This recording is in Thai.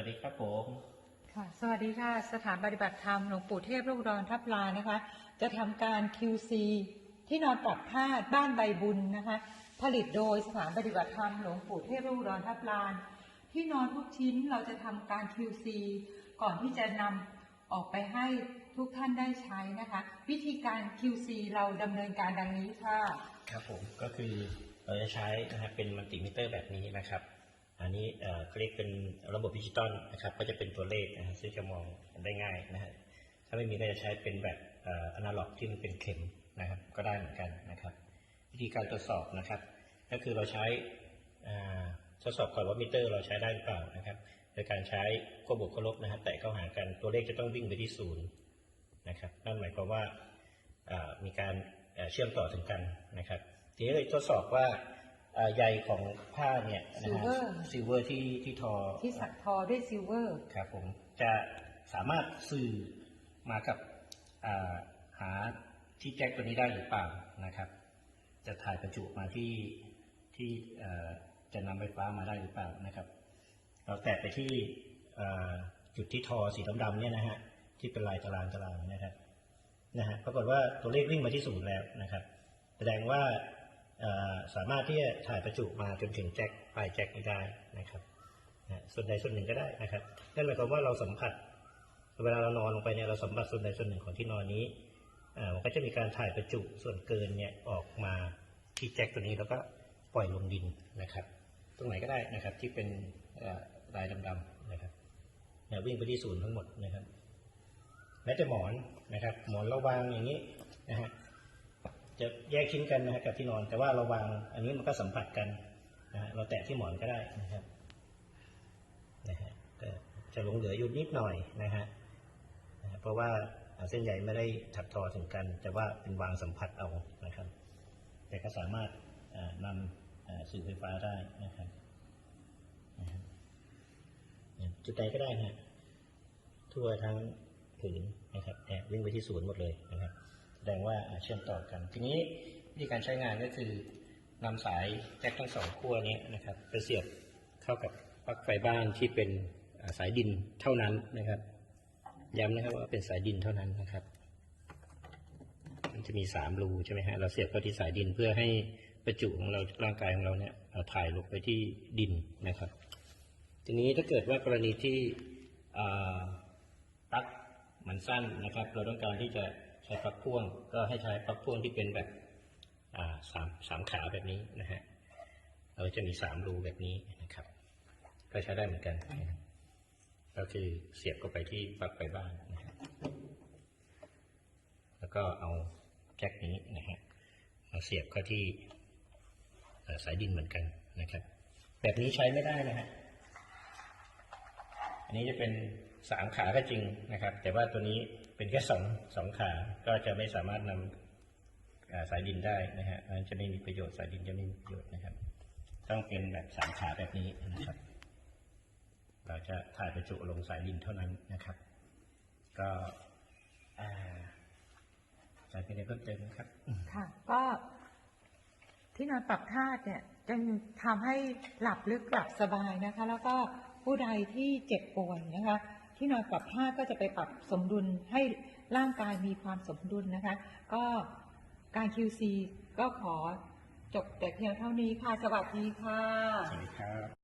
วัสดีครับผมค่ะ สวัสดีค่ะ สถานปฏิบัติธรรมหลวงปู่เทพลูกดอนทับลานะคะ จะทำการ QC ที่นอนปรับผ้าบ้านใบบุญนะคะ ผลิตโดยสถานปฏิบัติธรรมหลวงปู่เทพลูกดอนทับลานที่นอนทุกชิ้นเราจะทำการ QC ก่อนที่จะนำออกไปให้ทุกท่านได้ใช้นะคะ วิธีการ QC เราดำเนินการดังนี้ค่ะ ครับผมก็คือเราจะใช้นะครับเป็นมัลติมิเตอร์แบบนี้นะครับ อันนี้เขาเรียกเป็นระบบดิจิตอลนะครับ ก็จะเป็นตัวเลขนะฮะซึ่งจะมองได้ง่ายนะฮะถ้าไม่มีก็จะใช้เป็นแบบอนาล็อกที่มันเป็นเข็มนะครับ ก็ได้เหมือนกันนะครับ วิธีการตรวจสอบนะครับ ก็คือเราใช้ทดสอบก่อนว่ามิเตอร์เราใช้ได้หรือเปล่านะครับ โดยการใช้ขั้วบวกขั้วลบนะฮะแตะเข้าหากันตัวเลขจะต้องวิ่งไปที่ศูนย์นะครับนั่นหมายความว่ามีการเชื่อมต่อถึงกันนะครับ ทีนี้เลยทดสอบว่า ใยของผ้าเนี่ยนะฮะ Silver ซิลเวอร์ที่ที่ทอที่สักทอด้วยซิลเวอร์ ครับผมจะสามารถสื่อมากับอ่าหาที่แจ็คตัวนี้ได้หรือเปล่านะครับ จะถ่ายประจุมาที่ที่เอ่อจะนำไฟฟ้ามาได้หรือเปล่านะครับ เราแตะไปที่เอ่อจุดที่ทอสีดำๆเนี่ยนะฮะที่เป็นลายตารางตารางนะครับนะฮะปรากฏว่าตัวเลขวิ่งมาที่ศูนย์แล้วนะครับ แสดงว่าเอ่อ สามารถที่จะถ่ายประจุมาจนถึงแจ็คปลายแจ็คนี้ได้นะครับส่วนใดส่วนหนึ่งก็ได้นะครับนั่นหมายความว่าเราสัมผัส เวลาเรานอนลงไปเนี่ยเราสัมผัสส่วนใดส่วนหนึ่งของที่นอนนี้มันก็จะมีการถ่ายประจุส่วนเกินเนี่ยออกมาที่แจ็คตัวนี้แล้วก็ปล่อยลงดินนะครับ ตรงไหนก็ได้นะครับที่เป็นลายดำๆนะครับเนี่ยวิ่งไปที่ศูนย์ทั้งหมดนะครับแม้แต่หมอนนะครับ หมอนเราวางอย่างนี้นะฮะ จะแยกชิ้นกันนะฮะกับที่นอน แต่ว่าเราวางอันนี้มันก็สัมผัสกันนะเราแตะที่หมอนก็ได้นะครับนะฮะก็จะหลงเหลืออยู่นิดหน่อยนะฮะนะเพราะว่าเส้นใยไม่ได้ถักทอถึงกัน แต่ว่าเป็นวางสัมผัสเอานะครับ แต่ก็สามารถนำอ่าสื่อไฟฟ้าได้นะครับจุดใดก็ได้นะฮะทั่วทั้งผืนนะครับแอบวิ่งไปที่ศูนย์หมดเลยนะครับ แสดงว่าเชื่อมต่อกัน ทีนี้วิธีการใช้งานก็คือนำสายแจ็คทั้งสองขั้วนี้นะครับไปเสียบเข้ากับปลั๊กไฟบ้านที่เป็นสายดินเท่านั้นนะครับ ย้ำนะครับว่าเป็นสายดินเท่านั้นนะครับ มันจะมีสามรูใช่ไหมฮะเราเสียบเข้าที่สายดินเพื่อให้ประจุของเราร่างกายของเราเนี่ยถ่ายลงไปที่ดินนะครับ ทีนี้ถ้าเกิดว่ากรณีที่อ่าปลั๊กมันสั้นนะครับ เราต้องการที่จะ ช้ปลั๊กพ่วงก็ให้ใช้ปลั๊กพ่วงที่เป็นแบบสามสามขาแบบนี้นะฮะเราจะมีสามรูแบบนี้นะครับ ก็ใช้ได้เหมือนกัน ก็คือเสียบเข้าไปที่ปลั๊กไฟบ้านนะครับแล้วก็เอาแจ็คนี้นะฮะมาเสียบเข้าที่สายดินเหมือนกันนะครับ แบบนี้ใช้ไม่ได้นะฮะอันนี้จะเป็น สามขาก็จริงนะครับ แต่ว่าตัวนี้เป็นแค่สองสองขา ก็จะไม่สามารถนำอ่าสายดินได้นะฮะมันจะไม่มีประโยชน์สายดินจะไม่มีประโยชน์นะครับ ต้องเป็นแบบสามขาแบบนี้นะครับ เราจะถ่ายประจุลงสายดินเท่านั้นนะครับ ก็อาสายเป็นอะไรเพิ่มเติมครับ ค่ะ ก็ที่นอนปรับธาตุเนี่ยจะทำให้หลับลึกหลับสบายนะคะ แล้วก็ผู้ใดที่เจ็บป่วยนะคะ ที่นอนปรับท่าก็จะไปปรับสมดุลให้ร่างกายมีความสมดุลนะคะ ก็การ QC ก็ขอจบแต่เพียงเท่านี้ค่ะ สวัสดีค่ะ สวัสดีครับ